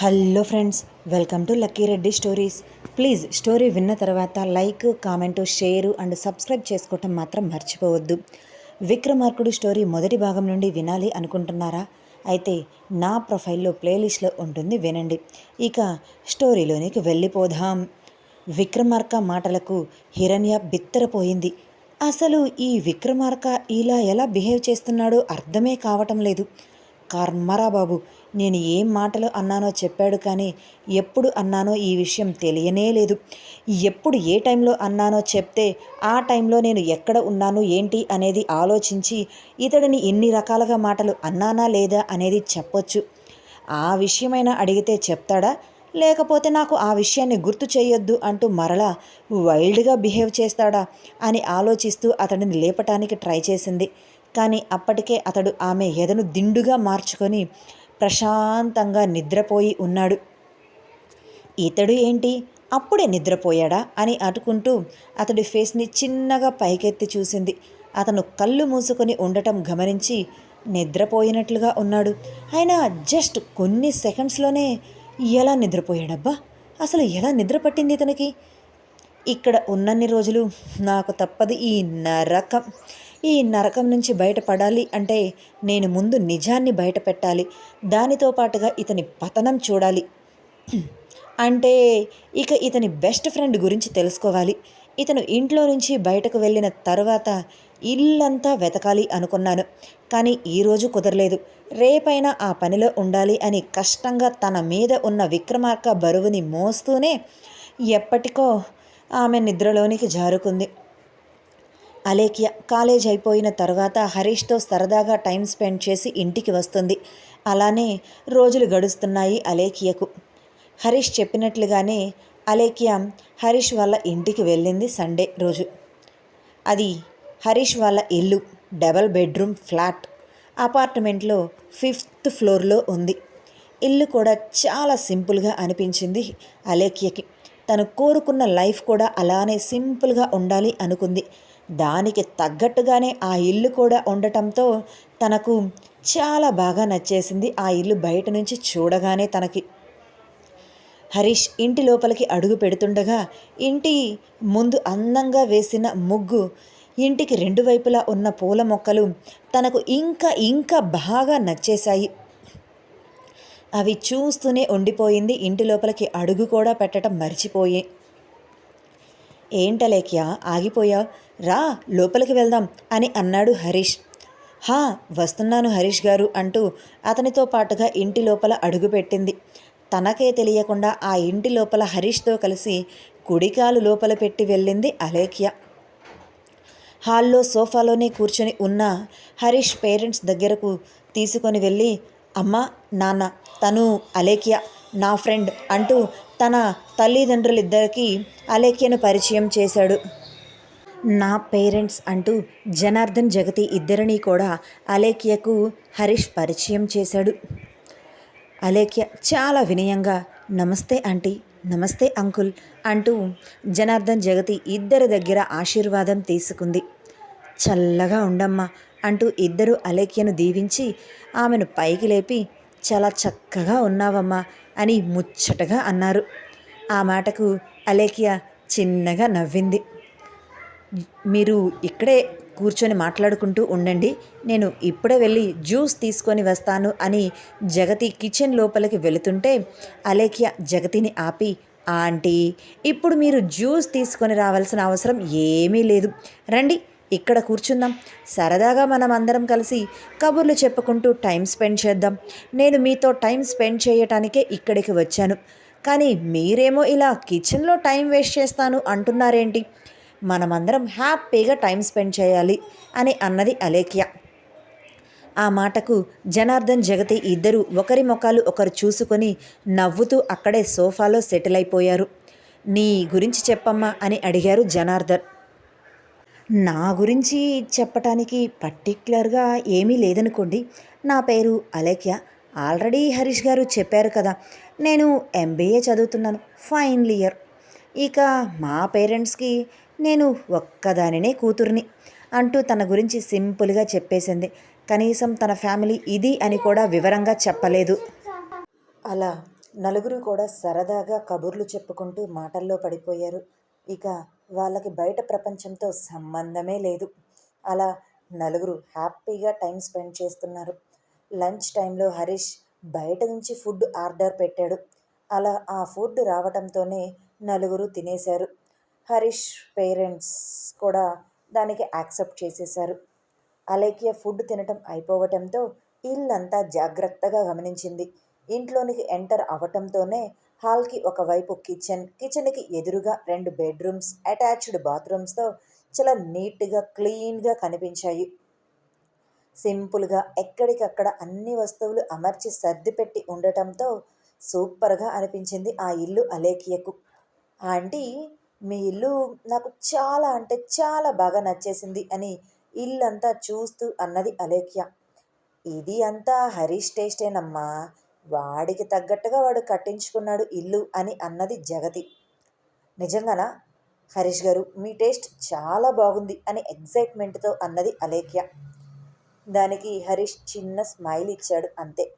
Hello friends welcome to Lucky Reddy stories. Please story విన్న తర్వాత like comment share and subscribe చేసుకోవటం మాత్రం మర్చిపోవద్దు. విక్రమార్కుడు స్టోరీ మొదటి భాగం నుండి వినాలి అనుకుంటున్నారా? అయితే నా ప్రొఫైల్లో ప్లేలిస్ట్లో ఉంటుంది వినండి. ఇక స్టోరీలోనికి వెళ్ళిపోదాం. విక్రమార్క మాటలకు హిరణ్య బిత్తరపోయింది. అసలు ఈ విక్రమార్క ఇలా ఎలా బిహేవ్ చేస్తున్నాడో అర్థమే కావటం లేదు. కర్మరా బాబు నేను ఏం మాటలు అన్నానో చెప్పాడు కానీ ఎప్పుడు అన్నానో ఈ విషయం తెలియనే లేదు. ఎప్పుడు ఏ టైంలో అన్నానో చెప్తే ఆ టైంలో నేను ఎక్కడ ఉన్నాను ఏంటి అనేది ఆలోచించి ఇతడిని ఎన్ని రకాలుగా మాటలు అన్నానా లేదా అనేది చెప్పొచ్చు. ఆ విషయమైనా అడిగితే చెప్తాడా? లేకపోతే నాకు ఆ విషయాన్ని గుర్తు చేయొద్దు అంటూ మరలా వైల్డ్గా బిహేవ్ చేస్తాడా? అని ఆలోచిస్తూ అతడిని లేపటానికి ట్రై చేసింది. కానీ అప్పటికే అతడు ఆమె ఎదను దిండుగా మార్చుకొని ప్రశాంతంగా నిద్రపోయి ఉన్నాడు. ఇతడు ఏంటి? అప్పుడే నిద్రపోయాడా? అని అటుకుంటూ అతడి ఫేస్ని చిన్నగా పైకెత్తి చూసింది. అతను కళ్ళు మూసుకొని ఉండటం గమనించి నిద్రపోయినట్లుగా ఉన్నాడు. అయినా జస్ట్ కొన్ని సెకండ్స్లోనే ఎలా నిద్రపోయాడబ్బా? అసలు ఎలా నిద్ర పట్టింది ఇతనికి? ఇక్కడ ఉన్నన్ని రోజులు నాకు తప్పదు ఈ నరకం. ఈ నరకం నుంచి బయటపడాలి అంటే నేను ముందు నిజాన్ని బయట పెట్టాలి దానితో పాటుగా ఇతని పతనం చూడాలి. అంటే ఇక ఇతని బెస్ట్ ఫ్రెండ్ గురించి తెలుసుకోవాలి. ఇతను ఇంట్లో నుంచి బయటకు వెళ్ళిన తర్వాత ఇల్లంతా వెతకాలి అనుకున్నాను. కానీ ఈరోజు కుదరలేదు. రేపైనా ఆ పనిలో ఉండాలి అని కష్టంగా తన మీద ఉన్న విక్రమార్క బరువుని మోస్తూనే ఎప్పటికో ఆమె నిద్రలోనికి జారుకుంది. అలేఖ్య కాలేజ్ అయిపోయిన తర్వాత హరీష్తో సరదాగా టైం స్పెండ్ చేసి ఇంటికి వస్తుంది. అలానే రోజులు గడుస్తున్నాయి అలేఖ్యకు. హరీష్ చెప్పినట్లుగానే అలేఖ్య హరీష్ వాళ్ళ ఇంటికి వెళ్ళింది సండే రోజు. అది హరీష్ వాళ్ళ ఇల్లు డబల్ బెడ్రూమ్ ఫ్లాట్ అపార్ట్మెంట్లో ఫిఫ్త్ ఫ్లోర్లో ఉంది. ఇల్లు కూడా చాలా సింపుల్గా అనిపించింది అలేఖ్యకి. తను కోరుకున్న లైఫ్ కూడా అలానే సింపుల్గా ఉండాలి అనుకుంది. దానికి తగ్గట్టుగానే ఆ ఇల్లు కూడా ఉండటంతో తనకు చాలా బాగా నచ్చేసింది ఆ ఇల్లు బయట నుంచి చూడగానే తనకి. హరీష్ ఇంటి లోపలికి అడుగు పెడుతుండగా ఇంటి ముందు అందంగా వేసిన ముగ్గు ఇంటికి రెండు వైపులా ఉన్న పూల మొక్కలు తనకు ఇంకా ఇంకా బాగా నచ్చేశాయి. అవి చూస్తూనే ఉండిపోయింది. ఇంటి లోపలికి అడుగు కూడా పెట్టడం మర్చిపోయి ఏంటలేఖ్య ఆగిపోయా రా లోపలికి వెళ్దాం అని అన్నాడు హరీష్. హా వస్తున్నాను హరీష్ గారు అంటూ అతనితో పాటుగా ఇంటి లోపల అడుగుపెట్టింది తనకే తెలియకుండా ఆ ఇంటి లోపల హరీష్తో కలిసి కుడికాలు లోపల పెట్టి వెళ్ళింది అలేఖ్య. హాల్లో సోఫాలోనే కూర్చొని ఉన్న హరీష్ పేరెంట్స్ దగ్గరకు తీసుకొని వెళ్ళి అమ్మ నాన్న తను అలేఖ్య నా ఫ్రెండ్ అంటూ తన తల్లిదండ్రులిద్దరికీ అలేఖ్యను పరిచయం చేశాడు. నా పేరెంట్స్ అంటూ జనార్దన్ జగతి ఇద్దరినీ కూడా అలేఖ్యకు హరీష్ పరిచయం చేశాడు. అలేఖ్య చాలా వినయంగా నమస్తే ఆంటీ నమస్తే అంకుల్ అంటూ జనార్దన్ జగతి ఇద్దరి దగ్గర ఆశీర్వాదం తీసుకుంది. చల్లగా ఉండమ్మా అంటూ ఇద్దరు అలేఖ్యను దీవించి ఆమెను పైకి లేపి చాలా చక్కగా ఉన్నావమ్మా అని ముచ్చటగా అన్నారు. ఆ మాటకు అలేఖ్య చిన్నగా నవ్వింది. మీరు ఇక్కడే కూర్చొని మాట్లాడుకుంటూ ఉండండి. నేను ఇప్పుడే వెళ్ళి జ్యూస్ తీసుకొని వస్తాను అని జగతి కిచెన్ లోపలికి వెళుతుంటే అలేఖ్య జగతిని ఆపి ఆంటీ ఇప్పుడు మీరు జ్యూస్ తీసుకొని రావాల్సిన అవసరం ఏమీ లేదు. రండి ఇక్కడ కూర్చుందాం. సరదాగా మనం అందరం కలిసి కబుర్లు చెప్పుకుంటూ టైం స్పెండ్ చేద్దాం. నేను మీతో టైం స్పెండ్ చేయటానికే ఇక్కడికి వచ్చాను. కానీ మీరేమో ఇలా కిచెన్లో టైం వేస్ట్ చేస్తాను అంటున్నారేంటి? మనమందరం హ్యాపీగా టైం స్పెండ్ చేయాలి అని అన్నది అలేఖ్య. ఆ మాటకు జనార్దన్ జగతి ఇద్దరు ఒకరి ముఖాలు ఒకరు చూసుకొని నవ్వుతూ అక్కడే సోఫాలో సెటిల్ అయిపోయారు. నీ గురించి చెప్పమ్మా అని అడిగారు జనార్దన్. నా గురించి చెప్పటానికి పర్టిక్యులర్గా ఏమీ లేదనుకోండి. నా పేరు అలేఖ్య. ఆల్రెడీ హరీష్ గారు చెప్పారు కదా. నేను ఎంబీఏ చదువుతున్నాను. Final year. ఇక మా పేరెంట్స్కి నేను ఒక్కదానినే కూతుర్ని అంటూ తన గురించి సింపుల్గా చెప్పేసింది. కనీసం తన ఫ్యామిలీ ఇది అని కూడా వివరంగా చెప్పలేదు. అలా నలుగురు కూడా సరదాగా కబుర్లు చెప్పుకుంటూ మాటల్లో పడిపోయారు. ఇక వాళ్ళకి బయట ప్రపంచంతో సంబంధమే లేదు. అలా నలుగురు హ్యాపీగా టైం స్పెండ్ చేస్తున్నారు. లంచ్ టైంలో హరీష్ బయట నుంచి ఫుడ్ ఆర్డర్ పెట్టాడు. అలా ఆ ఫుడ్ రావడంతోనే నలుగురు తినేశారు. హరీష్ పేరెంట్స్ కూడా దానికి యాక్సెప్ట్ చేసేశారు. అలేఖ్య ఫుడ్ తినటం అయిపోవటంతో ఇల్లంతా జాగ్రత్తగా గమనించింది. ఇంట్లోనికి ఎంటర్ అవటంతోనే హాల్కి ఒకవైపు కిచెన్ కిచెన్కి ఎదురుగా రెండు బెడ్రూమ్స్ అటాచ్డ్ బాత్రూమ్స్తో చాలా నీట్గా క్లీన్గా కనిపించాయి. సింపుల్గా ఎక్కడికక్కడ అన్ని వస్తువులు అమర్చి సర్దిపెట్టి ఉండటంతో సూపర్గా అనిపించింది ఆ ఇల్లు అలేఖ్యకు. ఆంటీ మీ ఇల్లు నాకు చాలా అంటే చాలా బాగా నచ్చేసింది అని ఇల్లంతా చూస్తూ అన్నది అలేఖ్య. ఇది అంతా హరీష్ టేస్టేనమ్మా. వాడికి తగ్గట్టుగా వాడు కట్టించుకున్నాడు ఇల్లు అని అన్నది జగతి. నిజంగానా? హరీష్ గారు మీ టేస్ట్ చాలా బాగుంది అని ఎగ్జైట్మెంట్తో అన్నది అలేఖ్య. దానికి హరీష్ చిన్న స్మైల్ ఇచ్చాడు అంతే.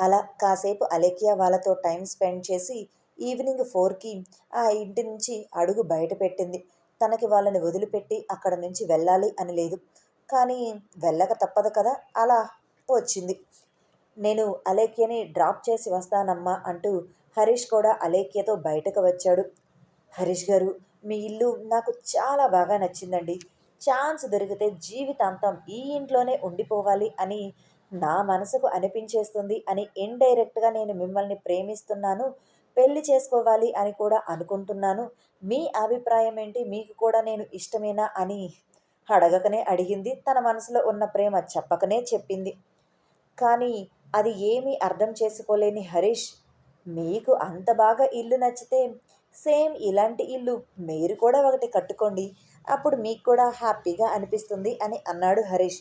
అలా కాసేపు అలేఖ్య వాళ్ళతో టైం స్పెండ్ చేసి ఈవినింగ్ ఫోర్కి ఆ ఇంటి నుంచి అడుగు బయట పెట్టింది. తనకి వాళ్ళని వదిలిపెట్టి అక్కడ నుంచి వెళ్ళాలి అని లేదు. కానీ వెళ్ళక తప్పదు కదా? అలా వచ్చింది. నేను అలేఖ్యని డ్రాప్ చేసి వస్తానమ్మా అంటూ హరీష్ కూడా అలేఖ్యతో బయటకు వచ్చాడు. హరీష్ గారు మీ ఇల్లు నాకు చాలా బాగా నచ్చిందండి. ఛాన్స్ దొరికితే జీవితాంతం ఈ ఇంట్లోనే ఉండిపోవాలి అని నా మనసుకు అనిపించేస్తుంది అని ఇండైరెక్ట్గా నేను మిమ్మల్ని ప్రేమిస్తున్నాను పెళ్ళి చేసుకోవాలి అని కూడా అనుకుంటున్నాను. మీ అభిప్రాయం ఏంటి? మీకు కూడా నేను ఇష్టమేనా అని అడగకనే అడిగింది. తన మనసులో ఉన్న ప్రేమ చెప్పకనే చెప్పింది. కానీ అది ఏమీ అర్థం చేసుకోలేని హరీష్ మీకు అంత బాగా ఇల్లు నచ్చితే సేమ్ ఇలాంటి ఇల్లు మీరు కూడా ఒకటి కట్టుకోండి అప్పుడు మీకు కూడా హ్యాపీగా అనిపిస్తుంది అని అన్నాడు హరీష్.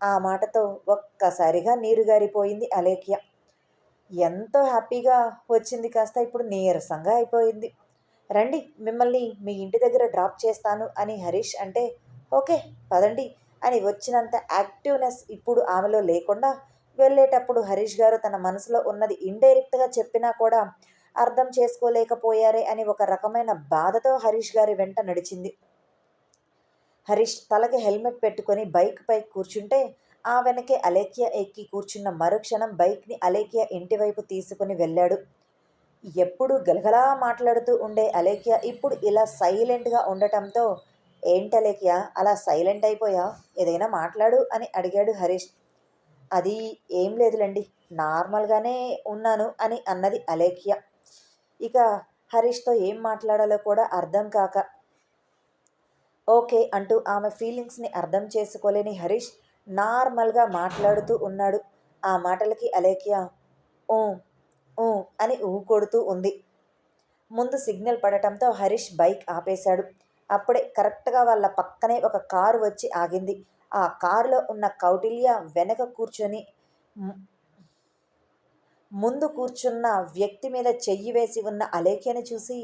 ఆ మాటతో ఒక్కసారిగా నీరు గారిపోయింది అలేఖ్య. ఎంతో హ్యాపీగా వచ్చింది కాస్త ఇప్పుడు నీరసంగా అయిపోయింది. రండి మిమ్మల్ని మీ ఇంటి దగ్గర డ్రాప్ చేస్తాను అని హరీష్ అంటే ఓకే పదండి అని వచ్చినంత యాక్టివ్నెస్ ఇప్పుడు ఆమెలో లేకుండా వెళ్ళేటప్పుడు హరీష్ గారు తన మనసులో ఉన్నది ఇండైరెక్ట్గా చెప్పినా కూడా అర్థం చేసుకోలేకపోయారే అని ఒక రకమైన బాధతో హరీష్ గారి వెంట నడిచింది. హరీష్ తలకి హెల్మెట్ పెట్టుకొని బైక్ పై కూర్చుంటే ఆ వెనకే అలేఖ్య ఎక్కి కూర్చున్న మరుక్షణం బైక్ని అలేఖ్య ఇంటివైపు తీసుకుని వెళ్ళాడు. ఎప్పుడు గలగలా మాట్లాడుతూ ఉండే అలేఖ్య ఇప్పుడు ఇలా సైలెంట్గా ఉండటంతో ఏంటలేఖ్య అలా సైలెంట్ అయిపోయా? ఏదైనా మాట్లాడు అని అడిగాడు హరీష్. అది ఏం లేదులేండి. నార్మల్గానే ఉన్నాను అని అన్నది అలేఖ్య. ఇక హరీష్తో ఏం మాట్లాడాలో కూడా అర్థం కాక ఓకే అంటూ ఆమె ఫీలింగ్స్ని అర్థం చేసుకోలేని హరీష్ నార్మల్గా మాట్లాడుతూ ఉన్నాడు. ఆ మాటలకి అలేఖ్య ఊ ఊ అని ఊ కొడుతూ ఉంది. ముందు సిగ్నల్ పడటంతో హరీష్ బైక్ ఆపేశాడు. అప్పుడే కరెక్ట్గా వాళ్ళ పక్కనే ఒక కారు వచ్చి ఆగింది. ఆ కారులో ఉన్న కౌటిల్య వెనక కూర్చొని ముందు కూర్చున్న వ్యక్తి మీద చెయ్యి వేసి ఉన్న అలేఖ్యని చూసి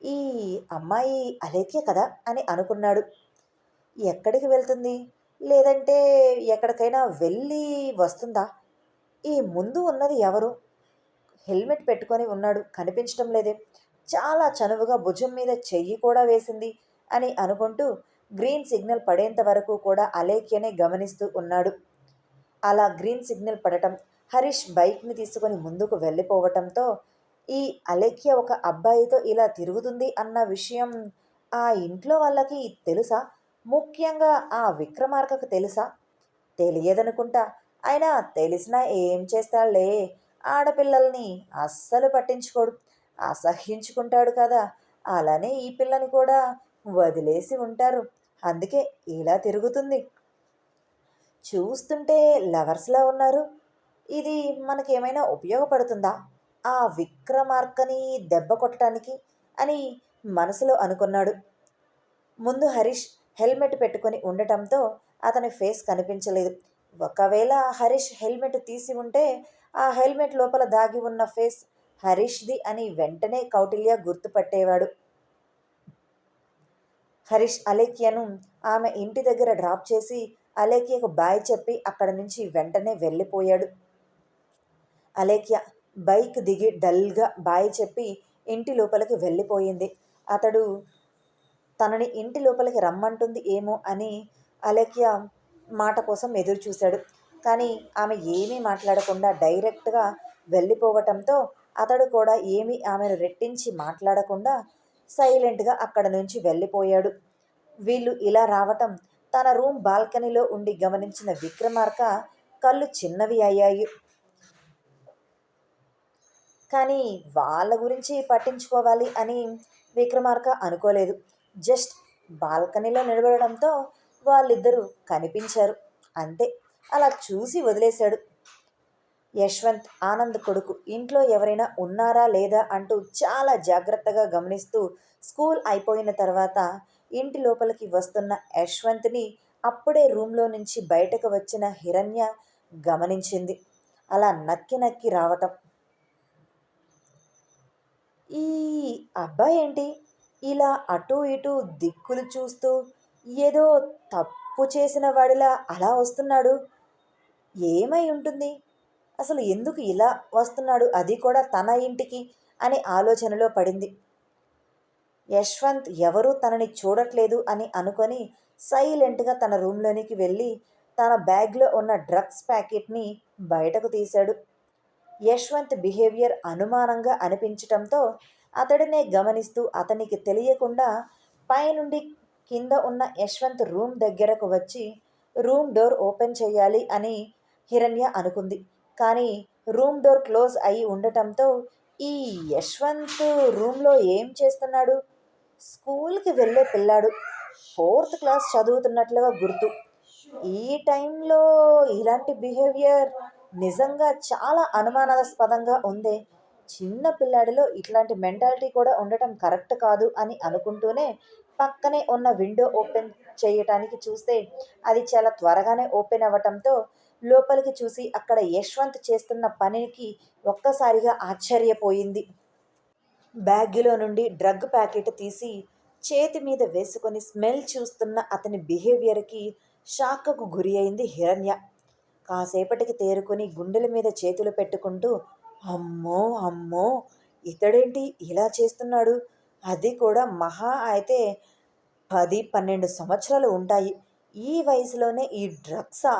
ఈ అమ్మాయి అలేఖ్య కదా అని అనుకున్నాడు. ఎక్కడికి వెళ్తుంది? లేదంటే ఎక్కడికైనా వెళ్ళి వస్తుందా? ఈ ముందు ఉన్నది ఎవరు? హెల్మెట్ పెట్టుకొని ఉన్నాడు. కనిపించడం లేదే. చాలా చనువుగా భుజం మీద చెయ్యి కూడా వేసింది అని అనుకుంటూ గ్రీన్ సిగ్నల్ పడేంత వరకు కూడా అలేఖ్యనే గమనిస్తూ ఉన్నాడు. అలా గ్రీన్ సిగ్నల్ పడటం హరీష్ బైక్ని తీసుకొని ముందుకు వెళ్ళిపోవటంతో ఈ అలేఖ్య ఒక అబ్బాయితో ఇలా తిరుగుతుంది అన్న విషయం ఆ ఇంట్లో వాళ్ళకి తెలుసా? ముఖ్యంగా ఆ విక్రమార్కకు తెలుసా? తెలియదనుకుంటా అయినా తెలిసినా ఏం చేస్తాడులే ఆడపిల్లల్ని అస్సలు పట్టించుకోడు అసహ్యించుకుంటాడు కదా. అలానే ఈ పిల్లని కూడా వదిలేసి ఉంటారు. అందుకే ఇలా తిరుగుతుంది. చూస్తుంటే లవర్స్లా ఉన్నారు. ఇది మనకేమైనా ఉపయోగపడుతుందా? ఆ విక్రమార్కని దెబ్బ కొట్టడానికి అని మనసులో అనుకున్నాడు. ముందు హరీష్ హెల్మెట్ పెట్టుకొని ఉండటంతో అతని ఫేస్ కనిపించలేదు. ఒకవేళ హరీష్ హెల్మెట్ తీసి ఉంటే ఆ హెల్మెట్ లోపల దాగి ఉన్న ఫేస్ హరీష్ది అని వెంటనే కౌటిల్య గుర్తుపట్టేవాడు. హరీష్ అలేఖ్యను ఆమె ఇంటి దగ్గర డ్రాప్ చేసి అలేఖ్యకు బాయ్ చెప్పి అక్కడ నుంచి వెంటనే వెళ్ళిపోయాడు. అలేఖ్య బైక్ దిగి డల్గా బాయ్ చెప్పి ఇంటి లోపలికి వెళ్ళిపోయింది. అతడు తనని ఇంటి లోపలికి రమ్మంటుంది ఏమో అని అలేఖ్య మాట కోసం ఎదురు చూశాడు. కానీ ఆమె ఏమీ మాట్లాడకుండా డైరెక్ట్గా వెళ్ళిపోవటంతో అతడు కూడా ఏమీ ఆమెను రెట్టించి మాట్లాడకుండా సైలెంట్గా అక్కడ నుంచి వెళ్ళిపోయాడు. వీళ్ళు ఇలా రావటం తన రూమ్ బాల్కనీలో ఉండి గమనించిన విక్రమార్క కళ్ళు చిన్నవి అయ్యాయి. కానీ వాళ్ళ గురించి పట్టించుకోవాలి అని విక్రమార్క అనుకోలేదు. జస్ట్ బాల్కనీలో నిలబడడంతో వాళ్ళిద్దరూ కనిపించారు. అంతే అలా చూసి వదిలేశాడు. యశ్వంత్ ఆనంద్ కొడుకు. ఇంట్లో ఎవరైనా ఉన్నారా లేదా అంటూ చాలా జాగ్రత్తగా గమనిస్తూ స్కూల్ అయిపోయిన తర్వాత ఇంటి లోపలికి వస్తున్న యశ్వంత్ని అప్పుడే రూమ్లో నుంచి బయటకు వచ్చిన హిరణ్య గమనించింది. అలా నక్కి నక్కి రావటం. ఈ అబ్బాయి ఏంటి? ఇలా అటు ఇటు దిక్కులు చూస్తూ ఏదో తప్పు చేసిన వాడిలా అలా వస్తున్నాడు. ఏమై ఉంటుంది? అసలు ఎందుకు ఇలా వస్తున్నాడు? అది కూడా తన ఇంటికి అనే ఆలోచనలో పడింది. యశ్వంత్ ఎవరూ తనని చూడట్లేదు అని అనుకొని సైలెంట్గా తన రూమ్లోనికి వెళ్ళి తన బ్యాగ్లో ఉన్న డ్రగ్స్ ప్యాకెట్ని బయటకు తీశాడు. యశ్వంత్ బిహేవియర్ అనుమానంగా అనిపించటంతో అతడినే గమనిస్తూ అతనికి తెలియకుండా పైనుండి కింద ఉన్న యశ్వంత్ రూమ్ దగ్గరకు వచ్చి రూమ్ డోర్ ఓపెన్ చేయాలి అని హిరణ్య అనుకుంది. కానీ రూమ్ డోర్ క్లోజ్ అయి ఉండటంతో ఈ యశ్వంత్ రూమ్లో ఏం చేస్తున్నాడు? స్కూల్కి వెళ్ళే పిల్లాడు. ఫోర్త్ క్లాస్ చదువుతున్నట్లుగా గుర్తు. ఈ టైంలో ఇలాంటి బిహేవియర్ నిజంగా చాలా అనుమానాస్పదంగా ఉంది. చిన్న పిల్లాడిలో ఇట్లాంటి మెంటాలిటీ కూడా ఉండటం కరెక్ట్ కాదు అని అనుకుంటూనే పక్కనే ఉన్న విండో ఓపెన్ చేయటానికి చూస్తే అది చాలా త్వరగానే ఓపెన్ అవ్వటంతో లోపలికి చూసి అక్కడ యశ్వంత్ చేస్తున్న పనికి ఒక్కసారిగా ఆశ్చర్యపోయింది. బ్యాగ్లో నుండి డ్రగ్ ప్యాకెట్ తీసి చేతి మీద వేసుకొని స్మెల్ చూస్తున్న అతని బిహేవియర్కి షాక్కు గురి అయింది హిరణ్య. కాసేపటికి తేరుకొని గుండెల మీద చేతులు పెట్టుకుంటూ అమ్మో అమ్మో ఇతడేంటి ఇలా చేస్తున్నాడు? అది కూడా మహా అయితే పది పన్నెండు సంవత్సరాలు ఉంటాయి. ఈ వయసులోనే ఈ డ్రగ్సా?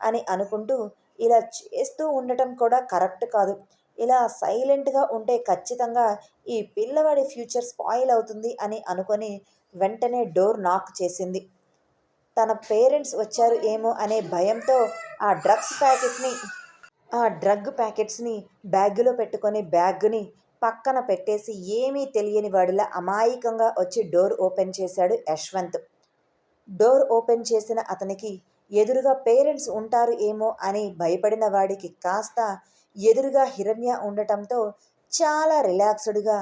అని అనుకుంటూ ఇలా చేస్తూ ఉండటం కూడా కరెక్ట్ కాదు. ఇలా సైలెంట్గా ఉంటే ఖచ్చితంగా ఈ పిల్లవాడి ఫ్యూచర్ స్పాయిల్ అవుతుంది అని అనుకొని వెంటనే డోర్ నాక్ చేసింది. తన పేరెంట్స్ వచ్చారు ఏమో అనే భయంతో ఆ డ్రగ్స్ ప్యాకెట్ని ఆ డ్రగ్ ప్యాకెట్స్ని బ్యాగ్లో పెట్టుకొని బ్యాగ్ని పక్కన పెట్టేసి ఏమీ తెలియని వాడిలా అమాయకంగా వచ్చి డోర్ ఓపెన్ చేశాడు యశ్వంత్. డోర్ ఓపెన్ చేసిన అతనికి ఎదురుగా పేరెంట్స్ ఉంటారు ఏమో అని భయపడిన వాడికి కాస్త ఎదురుగా హిరణ్య ఉండటంతో చాలా రిలాక్స్డ్గా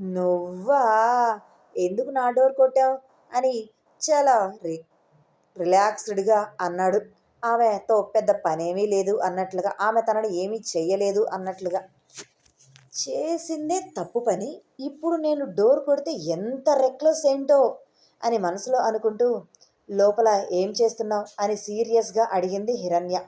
నువ్వా? ఎందుకు నా డోర్ కొట్టావు? అని చాలా రి రిలాక్స్డ్గా అన్నాడు. ఆమెతో పెద్ద పనేమీ లేదు అన్నట్లుగా ఆమె తనను ఏమీ చెయ్యలేదు అన్నట్లుగా. చేసిందే తప్పు పని ఇప్పుడు నేను డోర్ కొడితే ఎంత రెక్లెస్ ఏంటో అని మనసులో అనుకుంటూ లోపల ఏం చేస్తున్నావు? అని సీరియస్గా అడిగింది హిరణ్య.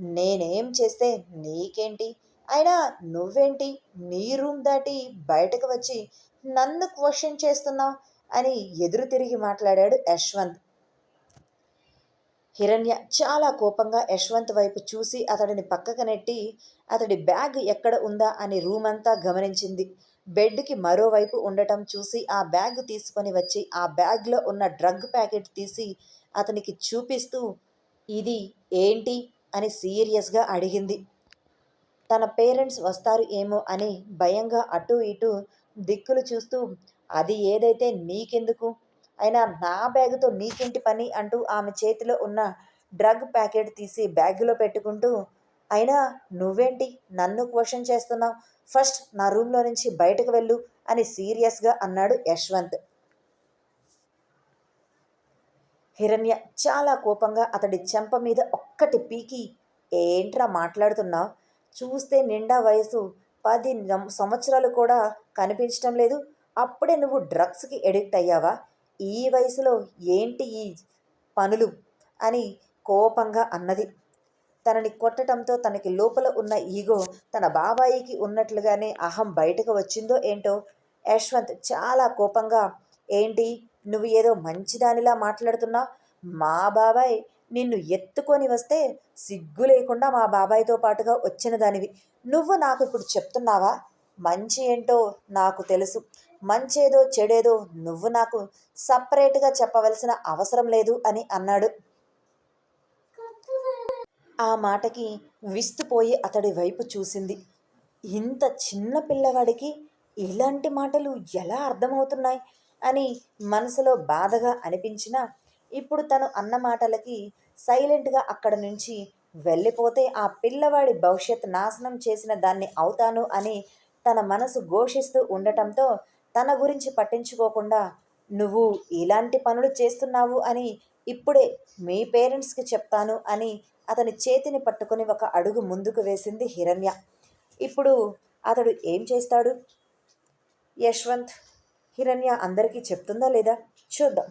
నేనేం చేస్తే నీకేంటి? అయినా నువ్వేంటి? నీ రూమ్ దాటి బయటకు వచ్చి నన్ను క్వశ్చన్ చేస్తున్నావు? అని ఎదురు తిరిగి మాట్లాడాడు యశ్వంత్. హిరణ్య చాలా కోపంగా యశ్వంత్ వైపు చూసి అతడిని పక్కకు నెట్టి అతడి బ్యాగ్ ఎక్కడ ఉందా అని రూమ్ అంతా గమనించింది. బెడ్కి మరోవైపు ఉండటం చూసి ఆ బ్యాగ్ తీసుకొని వచ్చి ఆ బ్యాగ్లో ఉన్న డ్రగ్ ప్యాకెట్ తీసి అతనికి చూపిస్తూ ఇది ఏంటి? అని సీరియస్గా అడిగింది. తన పేరెంట్స్ వస్తారు ఏమో అని భయంగా అటు ఇటు దిక్కులు చూస్తూ అది ఏదైతే నీకెందుకు? అయినా నా బ్యాగుతో నీకేంటి పని? అంటూ ఆమె చేతిలో ఉన్న డ్రగ్ ప్యాకెట్ తీసి బ్యాగులో పెట్టుకుంటూ అయినా నువ్వేంటి? నన్ను క్వశ్చన్ చేస్తున్నావు? ఫస్ట్ నా రూమ్లో నుంచి బయటకు వెళ్ళు అని సీరియస్గా అన్నాడు యశ్వంత్. హిరణ్య చాలా కోపంగా అతడి చెంప మీద ఒక్కటి పీకి ఏంట్రా మాట్లాడుతున్నావు? చూస్తే నిండా వయసు పది సంవత్సరాలు కూడా కనిపించడం లేదు. అప్పుడే నువ్వు డ్రగ్స్కి ఎడిక్ట్ అయ్యావా? ఈ వయసులో ఏంటి ఈ పనులు? అని కోపంగా అన్నది. తనని కొట్టడంతో తనకి లోపల ఉన్న ఈగో తన బాబాయికి ఉన్నట్లుగానే అహం బయటకు వచ్చిందో ఏంటో? యశ్వంత్ చాలా కోపంగా ఏంటి? నువ్వు ఏదో మంచిదానిలా మాట్లాడుతున్నా? మా బాబాయ్ నిన్ను ఎత్తుకొని వస్తే సిగ్గు లేకుండా మా బాబాయ్తో పాటుగా వచ్చిన దానివి నువ్వు నాకు ఇప్పుడు చెప్తున్నావా? మంచి ఏంటో నాకు తెలుసు. మంచేదో చెడేదో నువ్వు నాకు సపరేట్గా చెప్పవలసిన అవసరం లేదు అని అన్నాడు. ఆ మాటకి విస్తుపోయి అతడి వైపు చూసింది. ఇంత చిన్న పిల్లవాడికి ఇలాంటి మాటలు ఎలా అర్థమవుతున్నాయి? అని మనసులో బాధగా అనిపించినా ఇప్పుడు తను అన్న మాటలకి సైలెంట్గా అక్కడ నుంచి వెళ్ళిపోతే ఆ పిల్లవాడి భవిష్యత్ నాశనం చేసిన దాన్ని అవుతాను అని తన మనసు ఘోషిస్తూ ఉండటంతో తన గురించి పట్టించుకోకుండా నువ్వు ఇలాంటి పనులు చేస్తున్నావు అని ఇప్పుడే మీ పేరెంట్స్కి చెప్తాను అని అతని చేతిని పట్టుకొని ఒక అడుగు ముందుకు వేసింది హిరణ్య. ఇప్పుడు అతడు ఏం చేస్తాడు? యశ్వంత్ హిరణ్య అందరికీ చెప్తుందా లేదా? చూద్దాం.